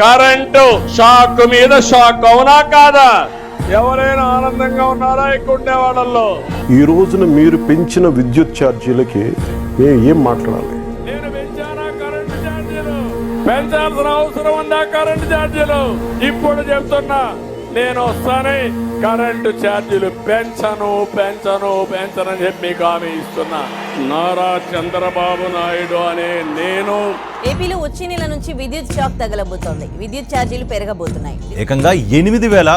Current shock మీద shock అవునా కాదా? ఎవరైనా ఆనందంగా ఉన్నారా ఇక్కడ ఈ రోజున మీరు పెంచిన విద్యుత్ ఛార్జీలకి మేము ఏం మాట్లాడాలి? నేను పెంచానా కరెంటు ఛార్జీలు? పెంచాల్సిన అవసరం ఉందా కరెంటు ఛార్జీలు? ఇప్పుడు చెప్తున్నా నేను వస్తానే కరెంటు ఛార్జీలు పెంచను పెంచను పెంచనని చెప్పి మీకు హామీ ఇస్తున్నా. నారా చంద్రబాబు నాయుడు అనే నేను ఏపీలో వచ్చే నెల నుంచి విద్యుత్ షాక్ తగలబోతోంది. విద్యుత్ ఛార్జీలు పెరగబోతున్నాయి. ఏకంగా ఎనిమిది వేల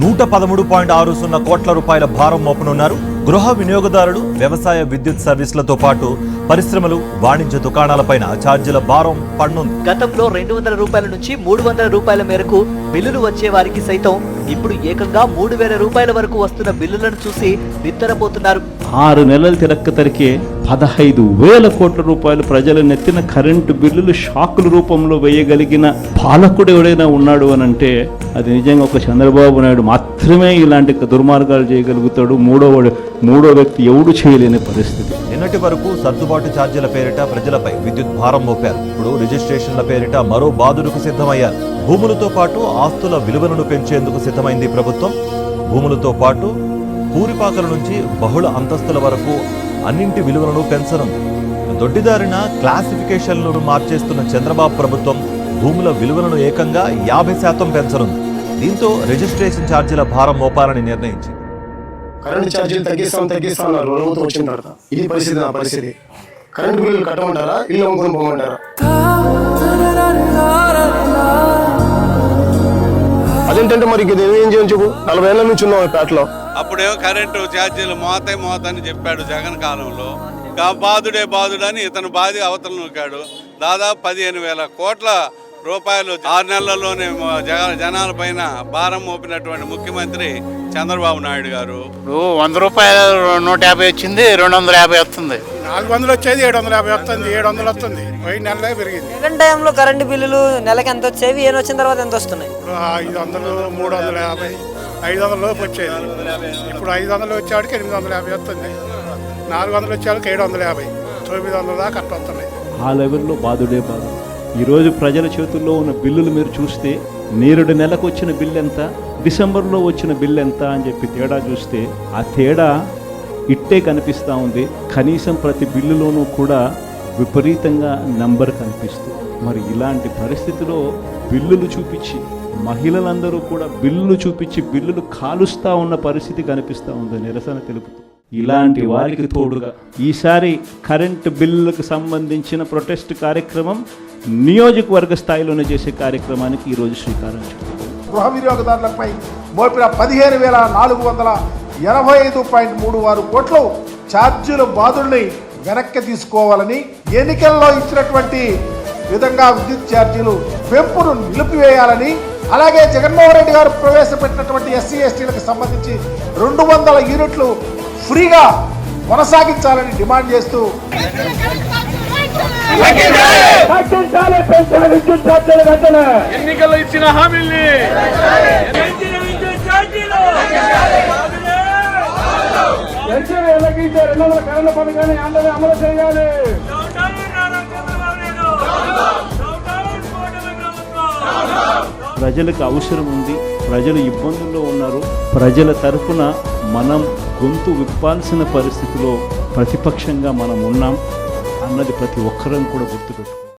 నూట పదమూడు పాయింట్ ఆరు సున్నా కోట్ల రూపాయల భారం మోపనున్నారు. గృహ వినియోగదారులు వ్యవసాయ విద్యుత్ సర్వీసులతో పాటు పరిశ్రమలు వాణిజ్య దుకాణాలపైన ఛార్జీల భారం పడనుంది గతంలో రెండు వందల రూపాయల నుంచి మూడు వందల రూపాయల మేరకు బిల్లులు వచ్చే వారికి సైతం ఇప్పుడు ఏకంగా మూడు వేల రూపాయల వరకు వస్తున్న బిల్లులను చూసి బిత్తరపోతున్నారు ఆరు నెలలు తిరక్క తరికే పదహైదు వేల కోట్ల రూపాయలు ప్రజల నెత్తిన కరెంటు బిల్లులు షాకుల రూపంలో వేయగలిగిన పాలకుడు ఎవడైనా ఉన్నాడు అని అంటే అది నిజంగా ఒక చంద్రబాబు నాయుడు మాత్రమే ఇలాంటి దుర్మార్గాలు చేయగలుగుతాడు. మూడో మూడో వ్యక్తి ఎవడు చేయలేని పరిస్థితి. నిన్నటి వరకు సర్దుబాటు ఛార్జీల పేరిట ప్రజలపై విద్యుత్ భారం మోపారు. ఇప్పుడు రిజిస్ట్రేషన్ల పేరిట మరో బాధులకు సిద్ధమయ్యారు. భూములతో పాటు ఆస్తుల విలువలను పెంచేందుకు సిద్ధమైంది ప్రభుత్వం. భూములతో పాటు పూరిపాకల నుంచి బహుళ అంతస్తుల వరకు అన్నింటి విలువలను పెంచనుంది దొడ్డిదారిన క్లాసిఫికేషన్లను మార్చేస్తున్న చంద్రబాబు ప్రభుత్వం భూముల విలువలను ఏకంగా యాభై శాతం పెంచనుంది. దీంతో రిజిస్ట్రేషన్ ఛార్జీల భారం మోపాలని నిర్ణయించింది. కరెంట్ ఛార్జీలు తగ్గిస్తాం తగ్గిస్తాం అన్నారు ప్రభుత్వం వచ్చిన తర్వాత ఇది పరిస్థితి నా పరిస్థితి. కరెంట్ బిల్లులు కట్టమంటారా ఇల్లు అమ్ముకొని పోమంటారా? అదేంటంటే మరి ఇది ఏం చేయను చెప్పు? నలభై ఏళ్ళ నుంచి ఉన్నాం ఈ పేటలో. అప్పుడేమో కరెంటు ఛార్జీలు మోతే మోత అని చెప్పాడు జగన్ కాలంలో. బాధుడే బాధుడని ఇతను బాధి అవతల నూకాడు దాదాపు పదిహేను వేల కోట్ల రూపాయలు ఆరు నెలల్లోనే జగ జనాల పైన భారం మోపినటువంటి ముఖ్యమంత్రి చంద్రబాబు నాయుడు గారు. వంద రూపాయలు నూట యాభై వచ్చింది రెండు వందల యాభై వస్తుంది. నాలుగు వందలు వచ్చేది ఏడు వందల యాభై వస్తుంది ఏడు వందలు వస్తుంది. పోయిన నెలలే పెరిగింది. సెకండ్ టైంలో కరెంటు బిల్లులు నెలకి ఎంత వచ్చేవి ఏం వచ్చిన తర్వాత ఎంత వస్తున్నాయి? ఇప్పుడు ఐదు వందలు మూడు వందల యాభై. ఐదు వందల లోపు వచ్చేది. ఇప్పుడు ఐదు వందలు వచ్చేవాడికి ఎనిమిది వందల యాభై వస్తుంది. నాలుగు వందలు వచ్చేవాడికి ఏడు వందల యాభై. తొమ్మిది వందల దాకా అట్లా వస్తున్నాయి. ఆ లెవెల్లో బాధుడే బాధ. ఈరోజు ప్రజల చేతుల్లో ఉన్న బిల్లులు మీరు చూస్తే నేరుడు నెలకు వచ్చిన బిల్లు ఎంత డిసెంబర్లో వచ్చిన బిల్లు ఎంత అని చెప్పి తేడా చూస్తే ఆ తేడా ఇట్టే కనిపిస్తూ ఉంది. కనీసం ప్రతి బిల్లులోనూ కూడా విపరీతంగా నంబర్ కనిపిస్తుంది మరి ఇలాంటి పరిస్థితిలో బిల్లులు చూపించి మహిళలందరూ కూడా బిల్లులు చూపించి బిల్లులు కాలుస్తూ ఉన్న పరిస్థితి కనిపిస్తూ ఉంది నిరసన తెలుపుతూ. ఇలాంటి వారికి తోడుగా ఈసారి కరెంటు బిల్లులకు సంబంధించిన ప్రొటెస్ట్ కార్యక్రమం నియోజకవర్గ స్థాయిలోనే చేసే కార్యక్రమానికి ఈరోజు శ్రీకారం చుట్టారు గృహ వినియోగదారులపై మోపిన పదిహేను వేల నాలుగు వందల ఎనభై ఐదు పాయింట్ మూడు ఆరు కోట్లు ఛార్జీల బాధుల్ని వెనక్కి తీసుకోవాలని ఎన్నికల్లో ఇచ్చినటువంటి విధంగా విద్యుత్ ఛార్జీలు పెంపును నిలిపివేయాలని అలాగే జగన్మోహన్ రెడ్డి గారు ప్రవేశపెట్టినటువంటి ఎస్సీ ఎస్టీలకు సంబంధించి రెండు వందల యూనిట్లు ఫ్రీగా కొనసాగించాలని డిమాండ్ చేస్తూ ఎన్నికల్లో ఇచ్చిన హామీల్ని అమలు చేయాలి. ప్రజలకు అవసరం ఉంది. ప్రజలు ఇబ్బందుల్లో ఉన్నారు. ప్రజల తరఫున మనం గొంతు విప్పాల్సిన పరిస్థితిలో ప్రతిపక్షంగా మనం ఉన్నాం అన్నది ప్రతి ఒక్కరం కూడా గుర్తుపెట్టుకోవాలి.